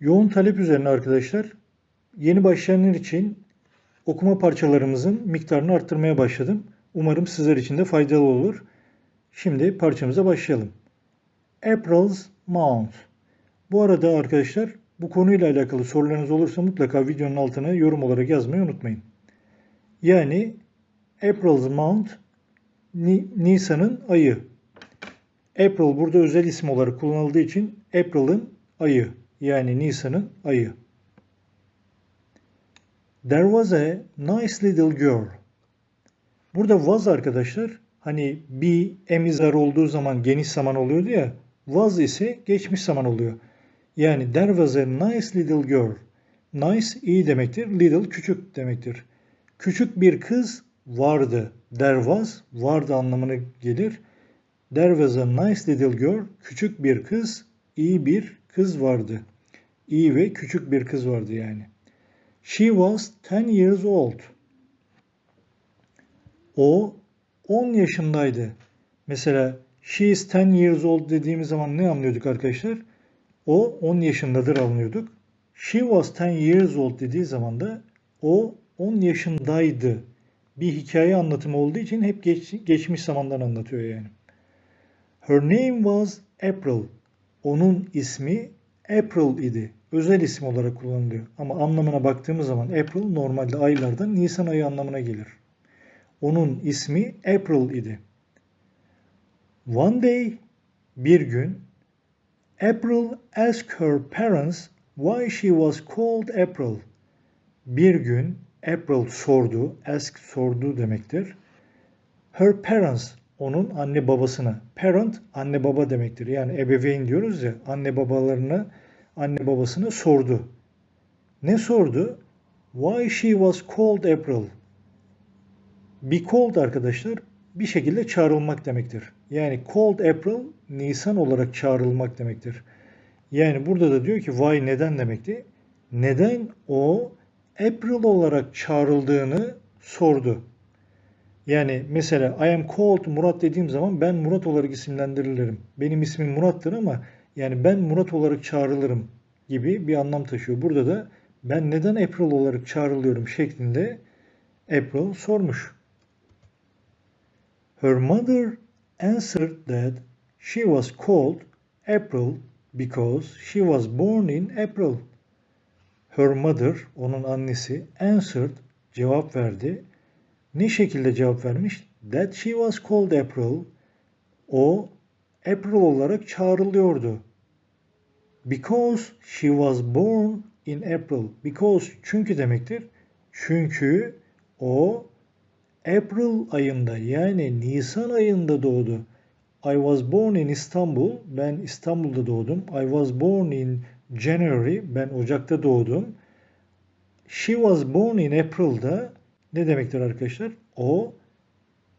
Yoğun talep üzerine arkadaşlar yeni başlayanlar için okuma parçalarımızın miktarını arttırmaya başladım. Umarım sizler için de faydalı olur. Şimdi parçamıza başlayalım. April's Month. Bu arada arkadaşlar bu konuyla alakalı sorularınız olursa mutlaka videonun altına yorum olarak yazmayı unutmayın. Yani April's Ni- Nisan'ın ayı. April burada özel isim olarak kullanıldığı için April'ın ayı yani Nisan'ın ayı. There was a nice little girl. Burada was arkadaşlar hani be emizar olduğu zaman geniş zaman oluyordu ya was ise geçmiş zaman oluyor. Yani there was a nice little girl. Nice iyi demektir. Little küçük demektir. Küçük bir kız vardı. There was vardı anlamına gelir. There was a nice little girl. Küçük bir kız, iyi bir kız vardı. İyi ve küçük bir kız vardı yani. She was 10 years old. O 10 yaşındaydı. Mesela she is 10 years old dediğimiz zaman ne anlıyorduk arkadaşlar? O 10 yaşındadır anlıyorduk. She was 10 years old dediği zaman da o 10 yaşındaydı. Bir hikaye anlatımı olduğu için hep geç, geçmiş zamandan anlatıyor yani. Her name was April. Onun ismi April idi. Özel isim olarak kullanılıyor. Ama anlamına baktığımız zaman April normalde aylardan Nisan ayı anlamına gelir. Onun ismi April idi. One day, bir gün, April asked her parents why she was called April. Bir gün April sordu, ask sordu demektir. Her parents, onun anne babasına. Parent, anne baba demektir. Yani ebeveyn diyoruz ya, anne babalarına, anne babasına sordu. Ne sordu? Why she was called April. Be called arkadaşlar bir şekilde çağrılmak demektir. Yani called April Nisan olarak çağrılmak demektir. Yani burada da diyor ki why neden demekti. Neden o April olarak çağrıldığını sordu. Yani mesela I am called Murat dediğim zaman ben Murat olarak isimlendirilirim. Benim ismim Murat'tır ama yani ben Murat olarak çağrılırım gibi bir anlam taşıyor. Burada da ben neden April olarak çağrılıyorum şeklinde April sormuş. Her mother answered that she was called April because she was born in April. Her mother, onun annesi, answered, cevap verdi. Ne şekilde cevap vermiş? That she was called April. O April olarak çağrılıyordu. Because she was born in April. Because çünkü demektir. Çünkü o April ayında yani Nisan ayında doğdu. I was born in Istanbul. Ben İstanbul'da doğdum. I was born in January. Ben Ocak'ta doğdum. She was born in April'da ne demektir arkadaşlar? O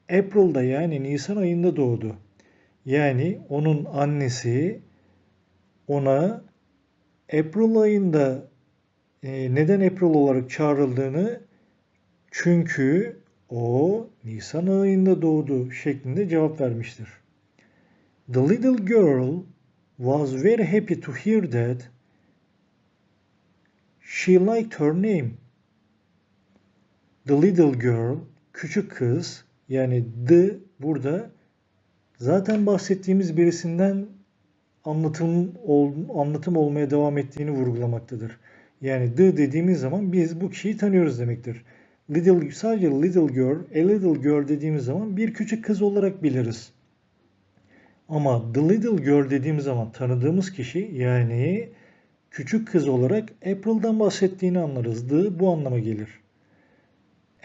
April'da yani Nisan ayında doğdu. Yani onun annesi ona April ayında e, neden April olarak çağrıldığını çünkü o Nisan ayında doğdu şeklinde cevap vermiştir. The little girl was very happy to hear that she liked her name. The little girl, küçük kız yani the burada zaten bahsettiğimiz birisinden anlatım ol, anlatım olmaya devam ettiğini vurgulamaktadır. Yani the dediğimiz zaman biz bu kişiyi tanıyoruz demektir. Little sadece little girl, a little girl dediğimiz zaman bir küçük kız olarak biliriz. Ama the little girl dediğimiz zaman tanıdığımız kişi yani küçük kız olarak April'dan bahsettiğini anlarız. The bu anlama gelir.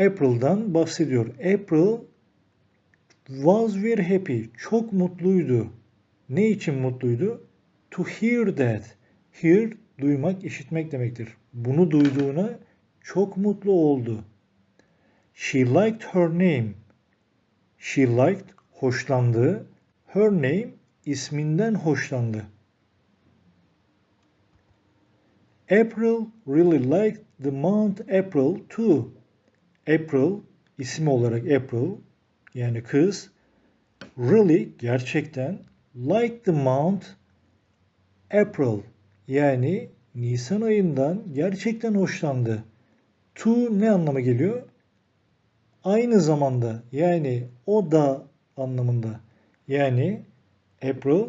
April'dan bahsediyor. April was very happy. Çok mutluydu. Ne için mutluydu? To hear that. Hear duymak, işitmek demektir. Bunu duyduğuna çok mutlu oldu. She liked her name. She liked hoşlandı. Her name isminden hoşlandı. April really liked the month April too. April isim olarak April yani kız really gerçekten like the month April yani Nisan ayından gerçekten hoşlandı. To ne anlama geliyor? Aynı zamanda yani o da anlamında. Yani April,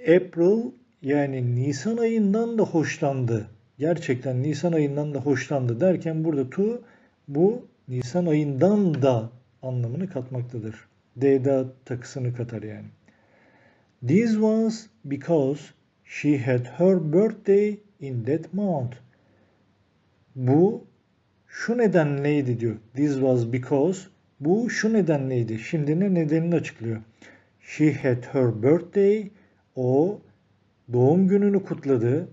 April yani Nisan ayından da hoşlandı. Gerçekten Nisan ayından da hoşlandı derken burada to bu Nisan ayından da anlamını katmaktadır. D'da takısını katar yani. This was because she had her birthday in that month. Bu şu nedenleydi diyor. This was because bu şu nedenleydi. Şimdi ne nedenini açıklıyor. She had her birthday. O doğum gününü kutladı.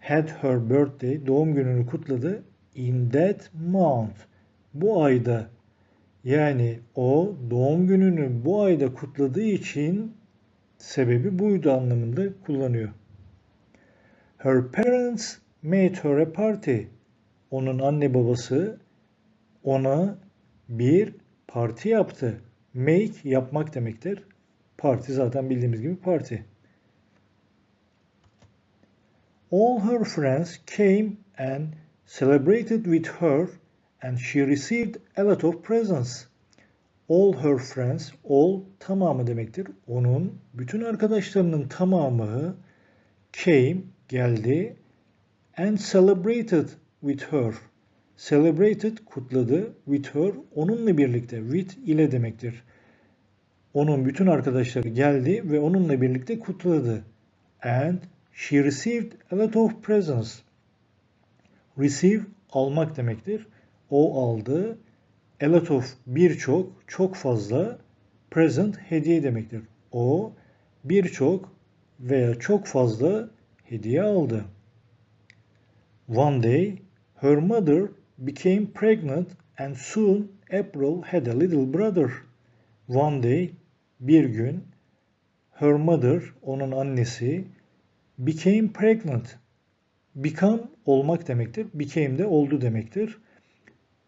Had her birthday. Doğum gününü kutladı. In that month. Bu ayda. Yani o doğum gününü bu ayda kutladığı için sebebi buydu anlamında kullanıyor. Her parents made her a party. Onun anne babası ona bir parti yaptı. Make yapmak demektir. Parti zaten bildiğimiz gibi parti. All her friends came and celebrated with her and she received a lot of presents. All her friends, all tamamı demektir. Onun bütün arkadaşlarının tamamı came geldi and celebrated with her. Celebrated kutladı with her onunla birlikte with ile demektir. Onun bütün arkadaşları geldi ve onunla birlikte kutladı. And she received a lot of presents. Receive almak demektir. O aldı. A lot of birçok, çok fazla present hediye demektir. O birçok veya çok fazla hediye aldı. One day her mother became pregnant and soon April had a little brother. One day bir gün her mother onun annesi became pregnant. Become olmak demektir. Became de oldu demektir.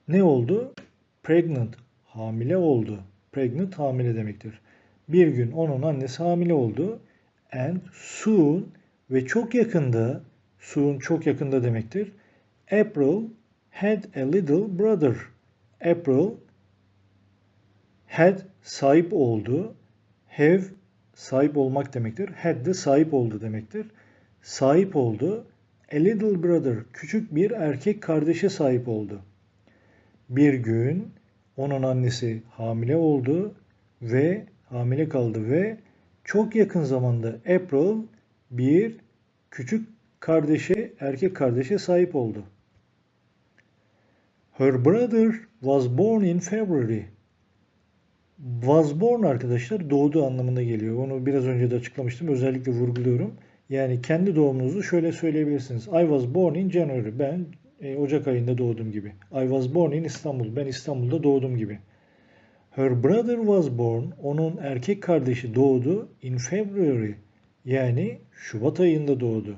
Ne oldu? Pregnant hamile oldu. Pregnant hamile demektir. Bir gün onun annesi hamile oldu. And soon ve çok yakında soon çok yakında demektir. April had a little brother. April had sahip oldu. Have sahip olmak demektir. Had de sahip oldu demektir. Sahip oldu. A little brother küçük bir erkek kardeşe sahip oldu. Bir gün onun annesi hamile oldu ve hamile kaldı ve çok yakın zamanda April bir küçük kardeşe, erkek kardeşe sahip oldu. Her brother was born in February. Was born arkadaşlar doğdu anlamına geliyor. Onu biraz önce de açıklamıştım. Özellikle vurguluyorum. Yani kendi doğumunuzu şöyle söyleyebilirsiniz. I was born in January. Ben e, Ocak ayında doğdum gibi. I was born in Istanbul. Ben İstanbul'da doğdum gibi. Her brother was born. Onun erkek kardeşi doğdu in February. Yani Şubat ayında doğdu.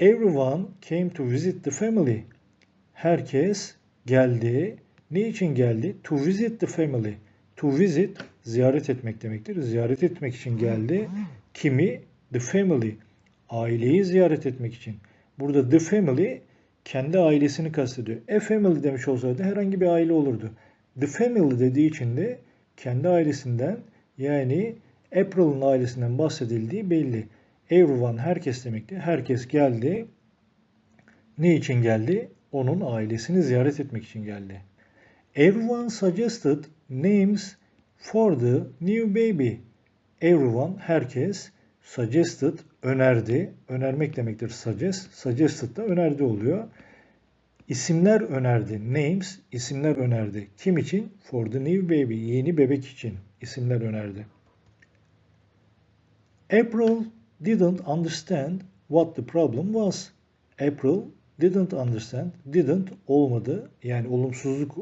Everyone came to visit the family. Herkes geldi. Ne için geldi? To visit the family. To visit ziyaret etmek demektir. Ziyaret etmek için geldi. Kimi? The family. Aileyi ziyaret etmek için. Burada the family kendi ailesini kastediyor. A family demiş olsaydı herhangi bir aile olurdu. The family dediği için de kendi ailesinden yani April'ın ailesinden bahsedildiği belli. Everyone herkes demekti. Herkes geldi. Ne için geldi? Onun ailesini ziyaret etmek için geldi. Everyone suggested names for the new baby. Everyone herkes suggested önerdi. Önermek demektir suggest. Suggested da önerdi oluyor. İsimler önerdi. Names isimler önerdi. Kim için? For the new baby. Yeni bebek için isimler önerdi. April didn't understand what the problem was. April didn't understand. Didn't olmadı. Yani olumsuzluk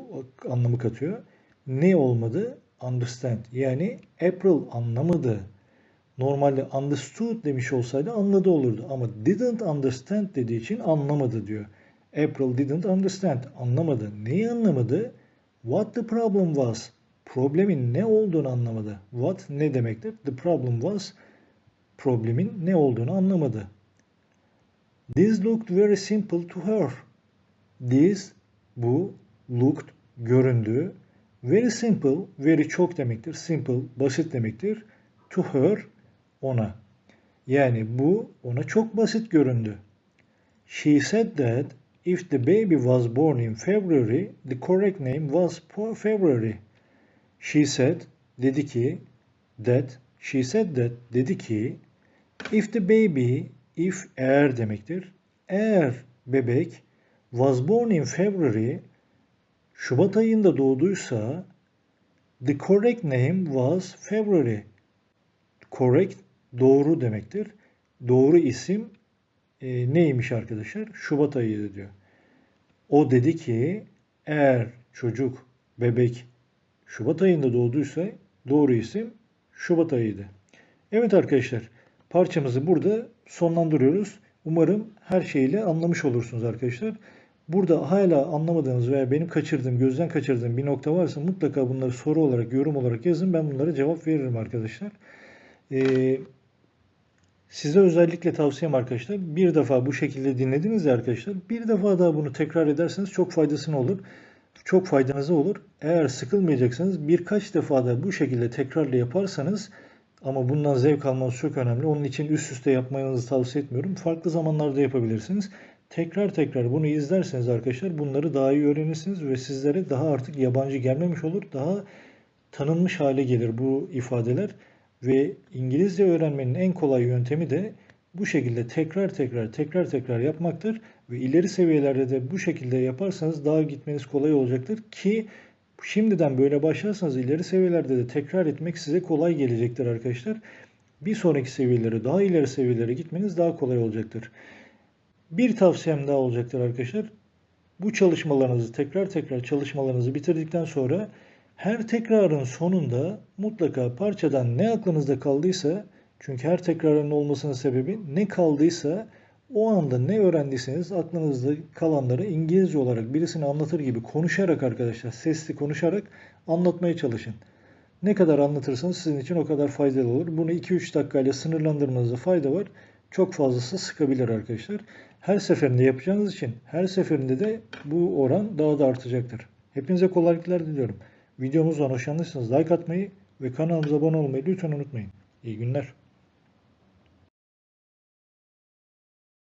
anlamı katıyor. Ne olmadı? Understand. Yani April anlamadı. Normalde understood demiş olsaydı anladı olurdu. Ama didn't understand dediği için anlamadı diyor. April didn't understand. Anlamadı. Neyi anlamadı? What the problem was. Problemin ne olduğunu anlamadı. What ne demektir? The problem was problemin ne olduğunu anlamadı. This looked very simple to her. This, bu, looked, göründü. Very simple, very çok demektir. Simple, basit demektir. To her, ona. Yani bu ona çok basit göründü. She said that if the baby was born in February, the correct name was February. She said, dedi ki, that, she said that, dedi ki, if the baby, if eğer demektir. Eğer bebek was born in February, Şubat ayında doğduysa, the correct name was February. Correct, doğru demektir. Doğru isim e, neymiş arkadaşlar? Şubat ayıydı diyor. O dedi ki eğer çocuk, bebek Şubat ayında doğduysa doğru isim Şubat ayıydı. Evet arkadaşlar parçamızı burada sonlandırıyoruz. Umarım her şeyle anlamış olursunuz arkadaşlar. Burada hala anlamadığınız veya benim kaçırdığım, gözden kaçırdığım bir nokta varsa mutlaka bunları soru olarak, yorum olarak yazın. Ben bunlara cevap veririm arkadaşlar. Ee, size özellikle tavsiyem arkadaşlar bir defa bu şekilde dinlediniz ya arkadaşlar bir defa daha bunu tekrar ederseniz çok faydasını olur. Çok faydanıza olur. Eğer sıkılmayacaksanız birkaç defa da bu şekilde tekrarla yaparsanız ama bundan zevk almanız çok önemli. Onun için üst üste yapmanızı tavsiye etmiyorum. Farklı zamanlarda yapabilirsiniz. Tekrar tekrar bunu izlerseniz arkadaşlar bunları daha iyi öğrenirsiniz ve sizlere daha artık yabancı gelmemiş olur. Daha tanınmış hale gelir bu ifadeler. Ve İngilizce öğrenmenin en kolay yöntemi de bu şekilde tekrar tekrar tekrar tekrar yapmaktır. Ve ileri seviyelerde de bu şekilde yaparsanız daha gitmeniz kolay olacaktır ki şimdiden böyle başlarsanız ileri seviyelerde de tekrar etmek size kolay gelecektir arkadaşlar. Bir sonraki seviyelere, daha ileri seviyelere gitmeniz daha kolay olacaktır. Bir tavsiyem daha olacaktır arkadaşlar. Bu çalışmalarınızı tekrar tekrar çalışmalarınızı bitirdikten sonra her tekrarın sonunda mutlaka parçadan ne aklınızda kaldıysa çünkü her tekrarın olmasının sebebi ne kaldıysa o anda ne öğrendiyseniz aklınızda kalanları İngilizce olarak birisine anlatır gibi konuşarak arkadaşlar sesli konuşarak anlatmaya çalışın. Ne kadar anlatırsanız sizin için o kadar faydalı olur. Bunu 2-3 dakikayla sınırlandırmanızda fayda var. Çok fazlası sıkabilir arkadaşlar. Her seferinde yapacağınız için her seferinde de bu oran daha da artacaktır. Hepinize kolaylıklar diliyorum. Videomuzdan hoşlandıysanız like atmayı ve kanalımıza abone olmayı lütfen unutmayın. İyi günler.